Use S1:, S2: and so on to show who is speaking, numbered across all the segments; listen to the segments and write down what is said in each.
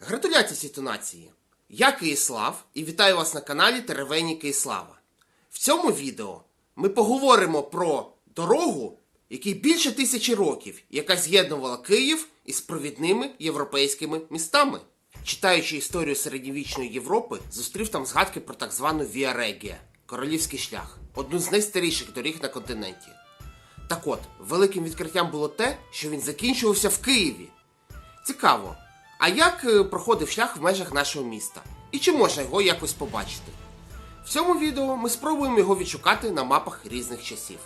S1: Гратуляції нації! Я Киїслав і вітаю вас на каналі Теревені Киїслава. В цьому відео ми поговоримо про дорогу, якій більше тисячі років, яка з'єднувала Київ із провідними європейськими містами. Читаючи історію середньовічної Європи, зустрів там згадки про так звану Віа Регія Королівський шлях, одну з найстаріших доріг на континенті. Так от, великим відкриттям було те, що він закінчувався в Києві. Цікаво, а як е, проходив шлях в межах нашого міста? І чи можна його якось побачити? В цьому відео ми спробуємо його відшукати на мапах різних часів.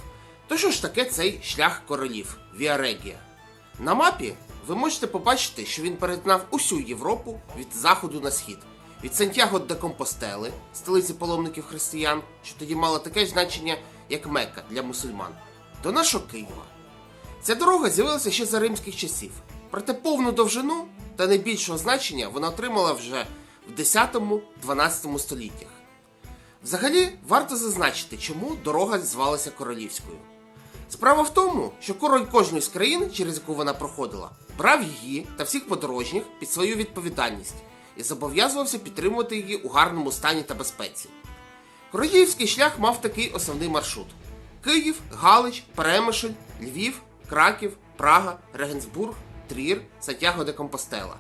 S1: То що ж таке цей шлях королів Віа Регія? На мапі ви можете побачити, що він перетинав усю Європу від заходу на схід, від Сантьяго де Компостели, столиці паломників християн, що тоді мало таке значення, як Мекка для мусульман, до нашого Києва. Ця дорога з'явилася ще за римських часів, проте повну довжину та найбільшого значення вона отримала вже в 10-12 століттях. Взагалі, варто зазначити, чому дорога звалася королівською. Справа в тому, що король кожної з країн, через яку вона проходила, брав її та всіх подорожніх під свою відповідальність і зобов'язувався підтримувати її у гарному стані та безпеці. Королівський шлях мав такий основний маршрут: Київ, Галич, Перемишль, Львів, Краків, Прага, Регенсбург, Трір, Сантьяго де Компостела.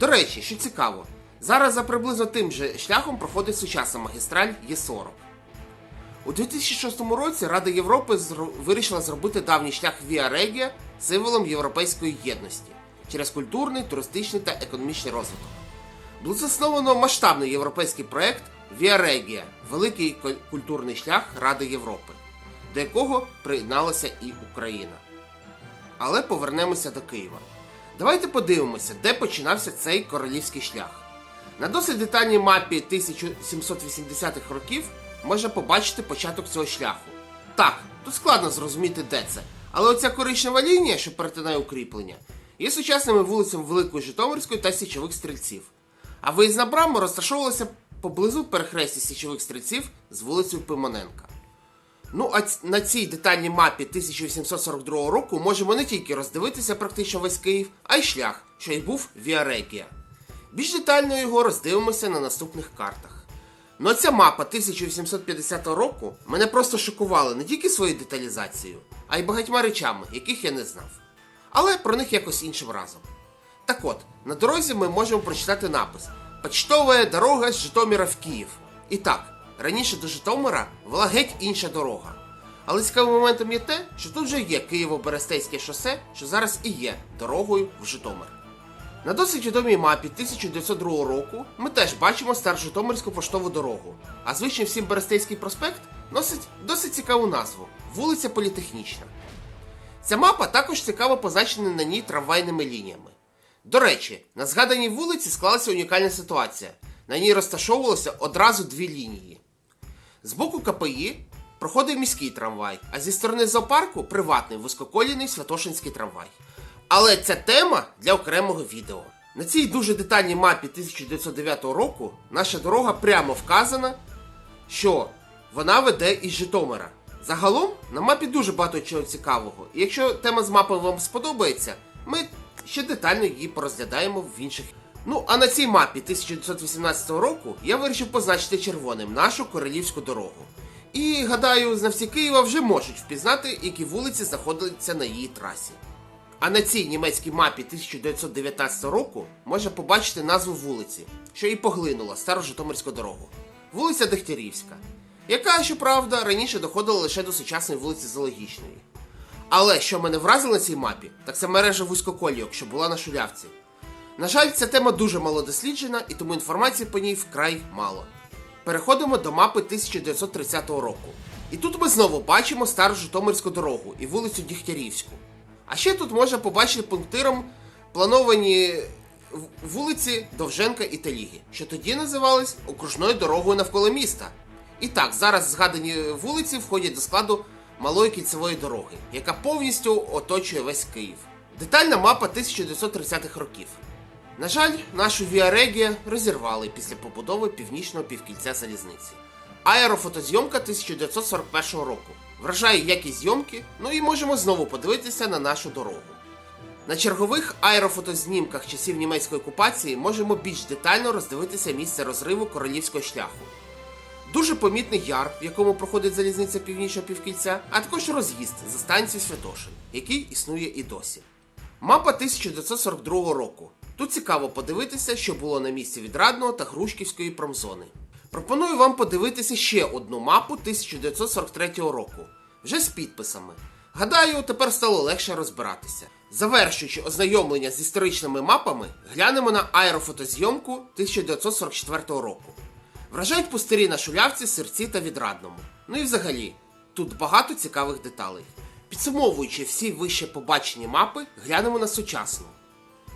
S1: До речі, що цікаво, зараз за приблизно тим же шляхом проходить сучасна магістраль Є40. У 2006 році Рада Європи вирішила зробити давній шлях Віа Регія символом європейської єдності через культурний, туристичний та економічний розвиток. Було засновано масштабний європейський проект Віа Регія великий культурний шлях Ради Європи, до якого приєдналася і Україна. Але повернемося до Києва. Давайте подивимося, де починався цей королівський шлях. На досить детальній мапі 1780-х років можна побачити початок цього шляху. Так, тут складно зрозуміти, де це, але оця коричнева лінія, що перетинає укріплення, є сучасними вулицями Великої Житомирської та Січових стрільців. А виїзна брама розташовувалася поблизу перехрестя Січових стрільців з вулицею Пимоненка. Ну, а на цій детальній мапі 1842 року можемо не тільки роздивитися практично весь Київ, а й шлях, що й був Віа Регія. Більш детально його роздивимося на наступних картах. Ну ця мапа 1850 року мене просто шокувала не тільки своєю деталізацією, а й багатьма речами, яких я не знав. Але про них якось іншим разом. Так от, на дорозі ми можемо прочитати напис Почтова дорога з Житомира в Київ. І так, раніше до Житомира вела геть інша дорога. Але цікавим моментом є те, що тут вже є Києво-Берестейське шосе, що зараз і є дорогою в Житомир. На досить відомій мапі 1902 року ми теж бачимо Старожитомирську поштову дорогу, а звичний всім Берестейський проспект носить досить цікаву назву вулиця Політехнічна. Ця мапа також цікаво позначена на ній трамвайними лініями. До речі, на згаданій вулиці склалася унікальна ситуація. На ній розташовувалося одразу дві лінії. З боку КПІ проходив міський трамвай, а зі сторони зоопарку приватний вузькоколійний Святошинський трамвай. Але ця тема для окремого відео. На цій дуже детальній мапі 1909 року наша дорога прямо вказана, що вона веде із Житомира. Загалом на мапі дуже багато чого цікавого. І якщо тема з мапи вам сподобається, ми ще детально її порозглядаємо в інших. Ну а на цій мапі 1918 року я вирішив позначити червоним нашу королівську дорогу. І гадаю, знавці Києва вже можуть впізнати, які вулиці знаходяться на її трасі. А на цій німецькій мапі 1919 року можна побачити назву вулиці, що і поглинула стару Житомирську дорогу. Вулиця Дегтярівська, яка, щоправда, раніше доходила лише до сучасної вулиці Зоологічної. Але що мене вразило на цій мапі, так це мережа вузькоколійок, що була на шулявці. На жаль, ця тема дуже мало досліджена, і тому інформації по ній вкрай мало. Переходимо до мапи 1930 року. І тут ми знову бачимо стару Житомирську дорогу і вулицю Дігтярівську. А ще тут можна побачити пунктиром плановані вулиці Довженка і Теліги, що тоді називались окружною дорогою навколо міста. І так, зараз згадані вулиці входять до складу малої кільцевої дороги, яка повністю оточує весь Київ. Детальна мапа 1930-х років. На жаль, нашу Віа Регія розірвали після побудови північного півкільця залізниці. Аерофотозйомка 1941 року. Вражає якість зйомки, ну і можемо знову подивитися на нашу дорогу. На чергових аерофотознімках часів німецької окупації можемо більш детально роздивитися місце розриву королівського шляху. Дуже помітний яр, в якому проходить залізниця північного півкільця, а також роз'їзд за станцією Святошин, який існує і досі. Мапа 1942 року. Тут цікаво подивитися, що було на місці відрадного та Грушківської промзони. Пропоную вам подивитися ще одну мапу 1943 року, вже з підписами. Гадаю, тепер стало легше розбиратися. Завершуючи ознайомлення з історичними мапами, глянемо на аерофотозйомку 1944 року. Вражають пустирі на шулявці, серці та відрадному. Ну і взагалі, тут багато цікавих деталей. Підсумовуючи всі вище побачені мапи, глянемо на сучасну.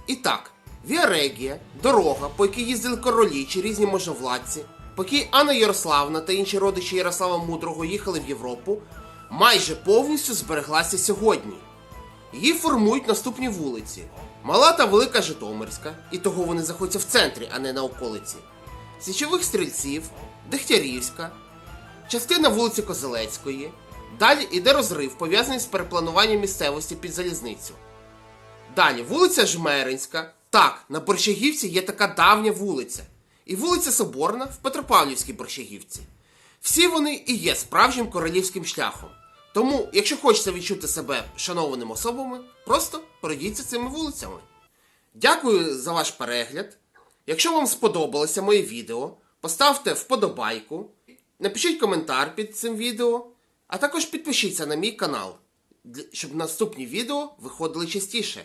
S1: І так, Віарегія, дорога, по якій їздили королі чи різні можновладці, по якій Анна Ярославна та інші родичі Ярослава Мудрого їхали в Європу, майже повністю збереглася сьогодні. Її формують наступні вулиці: Мала та Велика Житомирська, і того вони знаходяться в центрі, а не на околиці. Січових стрільців, Дегтярівська, частина вулиці Козелецької. Далі іде розрив, пов'язаний з переплануванням місцевості під залізницю. Далі вулиця Жмеринська. Так, на Борщагівці є така давня вулиця. І вулиця Соборна в Петропавлівській Борщагівці. Всі вони і є справжнім королівським шляхом. Тому, якщо хочеться відчути себе шанованими особами, просто пройдіться цими вулицями. Дякую за ваш перегляд. Якщо вам сподобалося моє відео, поставте вподобайку, напишіть коментар під цим відео, а також підпишіться на мій канал, щоб наступні відео виходили частіше.